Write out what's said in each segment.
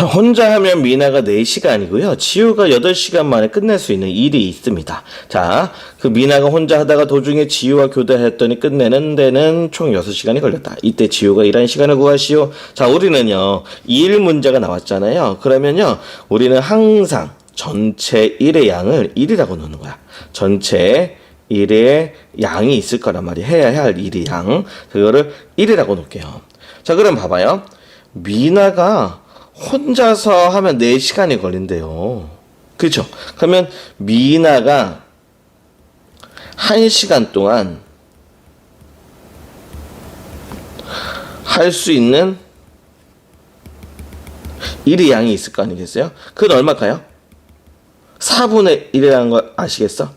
자, 혼자 하면 미나가 4시간이고요. 지우가 8시간 만에 끝낼 수 있는 일이 있습니다. 자, 그 미나가 혼자 하다가 도중에 지우와 교대했더니 끝내는 데는 총 6시간이 걸렸다. 이때 지우가 일한 시간을 구하시오. 자, 우리는요, 일 문제가 나왔잖아요. 그러면요, 우리는 항상 전체 1의 양을 1이라고 놓는 거야. 전체 1의 양이 있을 거란 말이야. 해야 할 1의 양. 그거를 1이라고 놓을게요. 자, 그럼 봐봐요. 미나가 혼자서 하면 4시간이 걸린대요. 그렇죠? 그러면 미나가 1시간 동안 할 수 있는 1의 양이 있을 거 아니겠어요? 그건 얼마일까요? 4분의 1이라는 거 아시겠어?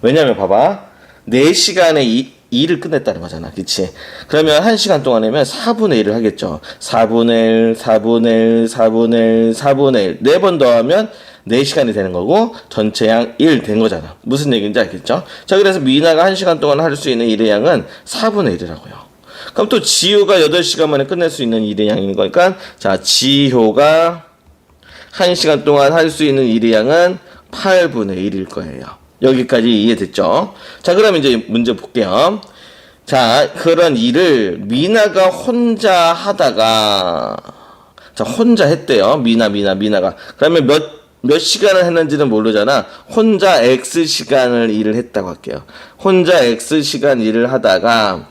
왜냐면 봐봐. 4시간에 이, 일을 끝냈다는 거잖아. 그치? 그러면 1시간 동안이면 4분의 1을 하겠죠. 4분의 1, 4분의 1, 4분의 1, 4분의 1. 4번 더하면 4시간이 되는 거고, 전체 양 1 된 거잖아. 무슨 얘기인지 알겠죠? 자, 그래서 미나가 1시간 동안 할 수 있는 일의 양은 4분의 1이라고요. 그럼 또 지효가 8시간 만에 끝낼 수 있는 일의 양인 거니까, 자, 지효가 1시간 동안 할 수 있는 일의 양은 8분의 1일 거예요. 여기까지 이해됐죠? 자, 그럼 이제 문제 볼게요. 자, 그런 일을 미나가 혼자 하다가, 자, 혼자 했대요. 미나, 미나, 미나가. 그러면 몇, 몇 시간을 했는지는 모르잖아. 혼자 X 시간을 일을 했다고 할게요. 혼자 X 시간 일을 하다가,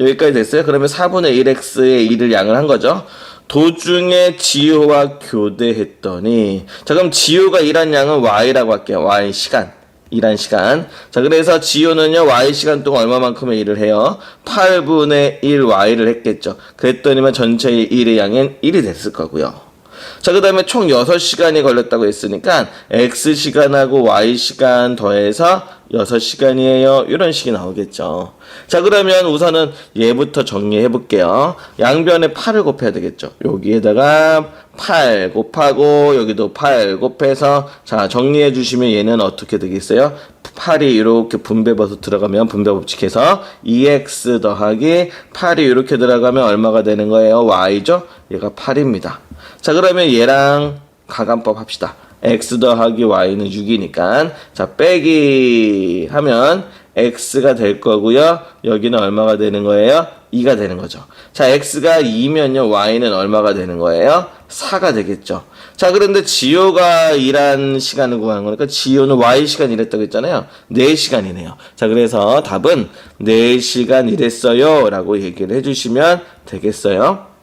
여기까지 됐어요? 그러면 4분의 1x의 일을 양을 한 거죠. 도중에 지효와 교대했더니 자 그럼 지효가 일한 양은 y라고 할게요. y 시간. 일한 시간. 자, 그래서 지효는요, y 시간 동안 얼마만큼의 일을 해요? 8분의 1 y를 했겠죠. 그랬더니만 전체의 일의 양은 1이 됐을 거고요. 자, 그 다음에 총 6시간이 걸렸다고 했으니까, x시간하고 y시간 더해서 6시간이에요. 이런 식이 나오겠죠. 자, 그러면 우선은 얘부터 정리해 볼게요. 양변에 8을 곱해야 되겠죠. 여기에다가 8 곱하고, 여기도 8 곱해서, 자, 정리해 주시면 얘는 어떻게 되겠어요? 8이 이렇게 분배버섯 들어가면 분배 법칙해서 2x 더하기 8이 이렇게 들어가면 얼마가 되는 거예요? y죠? 얘가 8입니다. 자, 그러면 얘랑 가간법 합시다. x 더하기 y는 6이니까 자, 빼기 하면 x가 될 거고요. 여기는 얼마가 되는 거예요? 2가 되는 거죠. 자, x가 2면요. y는 얼마가 되는 거예요? 4가 되겠죠. 자, 그런데 지효가 일한 시간을 구하는 거니까 지효는 y 시간 일했다고 했잖아요. 4시간이네요. 자, 그래서 답은 4시간 일했어요. 라고 얘기를 해주시면 되겠어요.